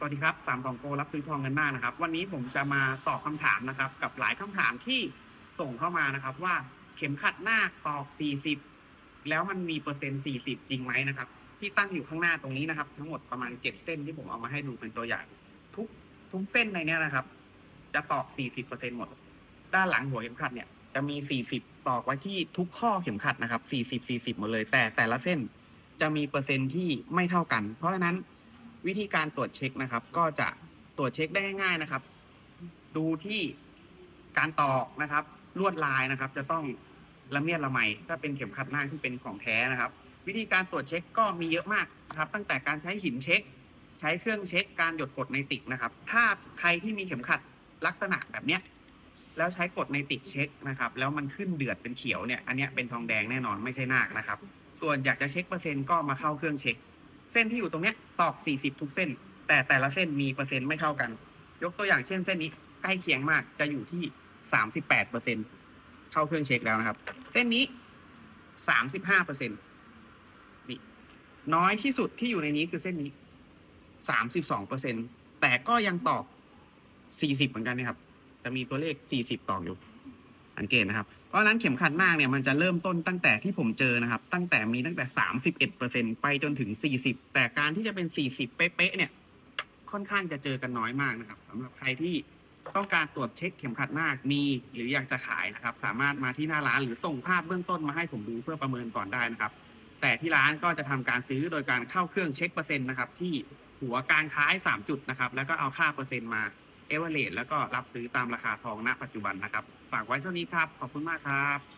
สวัสดีครับสามสองโกรับซื้อทองกันมากนะครับ วันนี้ผมจะมาตอบคำถามนะครับ กับหลายคำถามที่ส่งเข้ามานะครับ ว่าเข็มขัดหน้าตอก40แล้วมันมีเปอร์เซ็นต์40จริงไหมนะครับ ที่ตั้งอยู่ข้างหน้าตรงนี้นะครับ ทั้งหมดประมาณ7เส้นที่ผมเอามาให้ดูเป็นตัวอย่าง ทุกทุกเส้นในนี้นะครับ จะตอก40เปอร์เซ็นต์หมด ด้านหลังหัวเข็มขัดเนี่ย จะมี40ตอกไว้ที่ทุกข้อเข็มขัดนะครับ40 40หมดเลย แต่แต่ละเส้นจะมีเปอร์เซ็นต์ที่ไม่เท่ากัน เพราะฉะนั้น วิธีการตรวจเช็คนะครับ ก็จะตรวจเช็คได้ง่ายๆนะครับ ดูที่การตอกนะครับ ลวดลายนะครับ จะต้องละเมียดละไมถ้าเป็นเข็มขัดหน้าที่เป็นของแท้นะครับ วิธีการตรวจเช็คก็มีเยอะมากนะครับ ตั้งแต่การใช้หินเช็ค ใช้เครื่องเช็คการหยดกดในติกนะครับ ถ้าใครที่มีเข็มขัดลักษณะแบบเนี้ยแล้วใช้กดในติกเช็คนะครับ แล้วมันขึ้นเดือดเป็นเขียวเนี่ย อันเนี้ยเป็นทองแดงแน่นอนไม่ใช่นาคนะครับ ส่วนอยากจะเช็คเปอร์เซ็นต์ก็มาเข้าเครื่องเช็ค เส้นที่อยู่ตรงเนี้ยตอก 40 ทุกเส้น แต่แต่ละเส้นมีเปอร์เซ็นต์ไม่เท่ากัน ยกตัวอย่างเช่นเส้นนี้ใกล้เคียงมากจะอยู่ที่ 38เปอร์เซ็นต์เข้าเครื่องเช็คแล้วนะครับ เส้นนี้ 35เปอร์เซ็นต์นี่น้อยที่สุดที่อยู่ในนี้คือเส้นนี้ 32เปอร์เซ็นต์แต่ก็ยังตอก 40 เหมือนกันนะครับ จะมีตัวเลข 40 ตอกอยู่ สังเกตนะครับ เพราะฉะนั้นเข็มขัดนาคเนี่ยมันจะเริ่มต้นตั้งแต่ที่ผมเจอนะครับ ตั้งแต่มีตั้งแต่ 31%ไปจนถึง 40 แต่การที่จะเป็น 40 เป๊ะๆเนี่ย ค่อนข้างจะเจอกันน้อยมากนะครับสำหรับใครที่ต้องการตรวจเช็คเข็มขัดนาคมีหรืออยากจะขายนะครับ สามารถมาที่หน้าร้านหรือส่งภาพเบื้องต้นมาให้ผมดูเพื่อประเมินก่อนได้นะครับ แต่ที่ร้านก็จะทำการซื้อโดยการเข้าเครื่องเช็คเปอร์เซ็นต์นะครับ ที่หัวกลางท้าย 3 จุดนะครับ แล้วก็เอาค่าเปอร์เซ็นต์มาเอเวอเรแล้วก็รับซื้อตามราคาทองณปัจจุบันนะครับ ฝากไว้เท่านี้ครับ ขอบคุณมากครับ